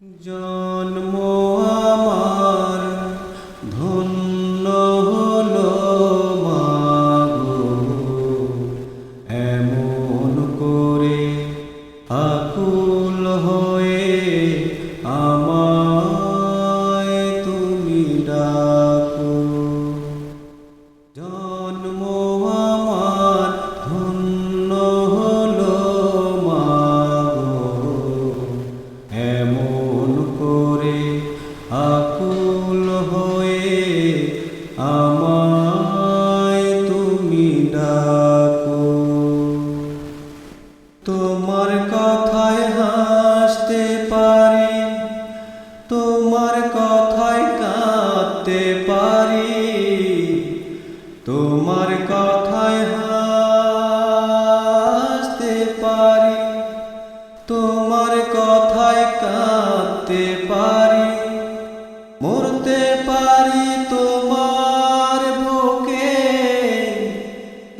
জন্ম তোমার কথায় কাঁদতে পারি, মরতে পারি তোমার বুকে।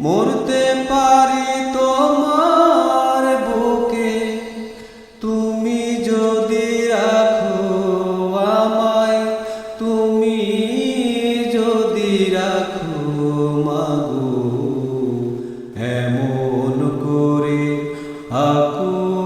মরতে পারি তোমার বুকে। তুমি যদি রাখো আমায়, তুমি যদি রাখো মাগো, এমন করে আকুল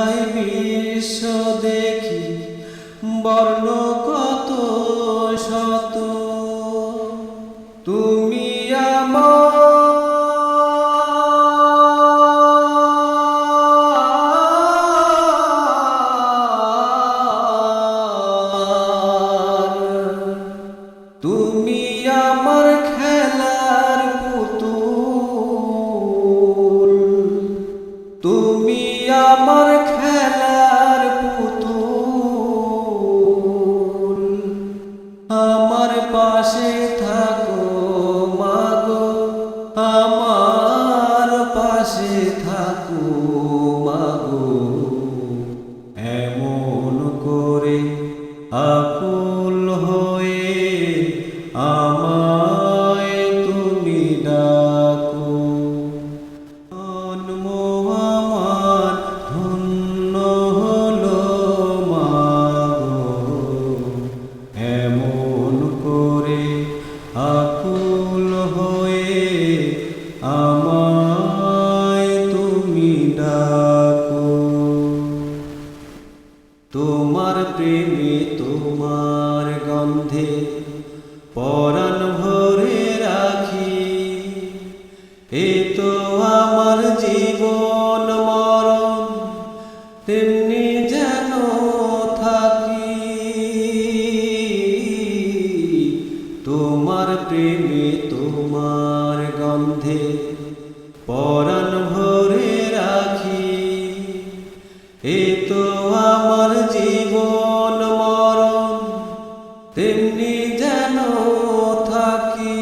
দেখায় বিশ্ব দেখি বর্ণ কত শত। তুমি আমার তুমি আমার খেলার পুতুল। আমার পাশে থাকো, মাগো। আমার পাশে থাকো, মাগো। এমন করে আকুল তোমার প্রেমে তোমার গন্ধে পরাণ ভরে রাখি। এ তো আমার জীবন মরণ, তেমনি যেন থাকি। তোমার প্রেমে তোমার গন্ধে পরাণ এ তো আমার জীবন মরণ তেমনি যেন থাকি।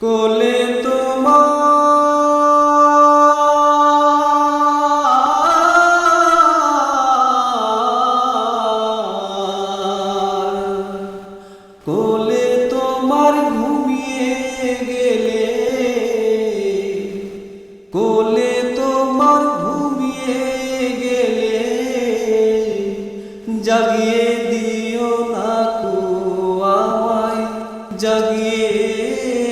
কোলে তোমার কোলে Deus.